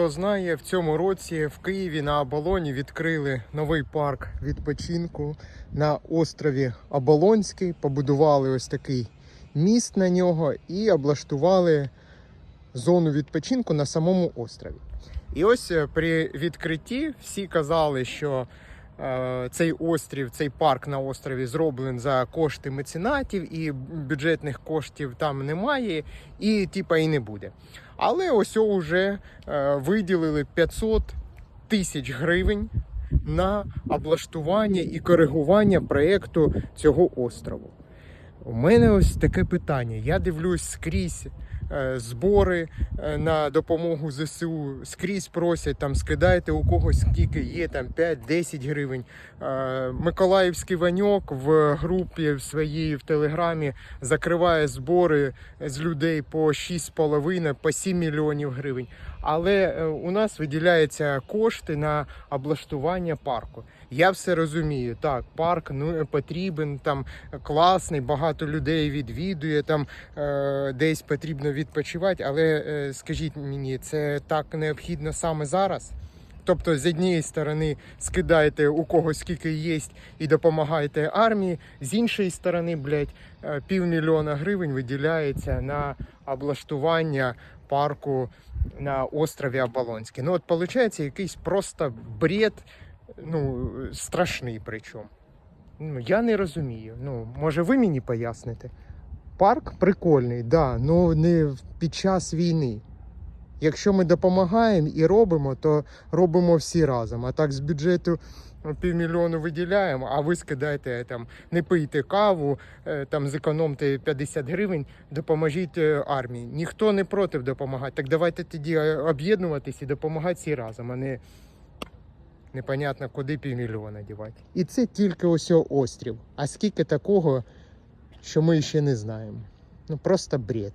хто знає, в цьому році в Києві на Оболоні відкрили новий парк відпочинку на острові Оболонський. Побудували ось такий міст на нього і облаштували зону відпочинку на самому острові. І ось е, при відкритті всі казали, що цей острів, цей парк на острові зроблений за кошти меценатів, і бюджетних коштів там немає, і типа і не буде. Але ось вже е, виділили 500 тисяч гривень на облаштування і коригування проєкту цього острову. У мене ось таке питання. Я дивлюсь скрізь е, збори е, на допомогу ЗСУ, скрізь просять там скидайте у когось скільки є, там 5-10 гривень. Е, Миколаївський Ваньок в групі в своїй в Телеграмі закриває збори з людей по 6,5, по 7 мільйонів гривень. Але е, у нас виділяються кошти на облаштування парку. Я все розумію. Так, парк ну потрібен, там класний, багато людей відвідує, там е, десь потрібно відпочивати. Але е, скажіть мені, це так необхідно саме зараз? Тобто, з однієї сторони скидаєте у когось скільки є і допомагаєте армії, з іншої сторони, блядь, е, півмільйона гривень виділяється на облаштування парку на острові Оболонський. Ну, от виходить якийсь просто бред, ну, страшний причому. Ну, я не розумію. Ну, може, ви мені поясните? Парк прикольний, да, ну не під час війни. Якщо ми допомагаємо і робимо, то робимо всі разом. А так з бюджету ну, півмільйону виділяємо, а ви скидаєте там, не пийте каву, е, там зекономте 50 гривень, допоможіть е, армії. Ніхто не проти допомагати. Так давайте тоді е, об'єднуватись і допомагати всі разом, а не непонятно куди півмільйона дівати. І це тільки ось острів. А скільки такого, що ми ще не знаємо. Ну просто бред.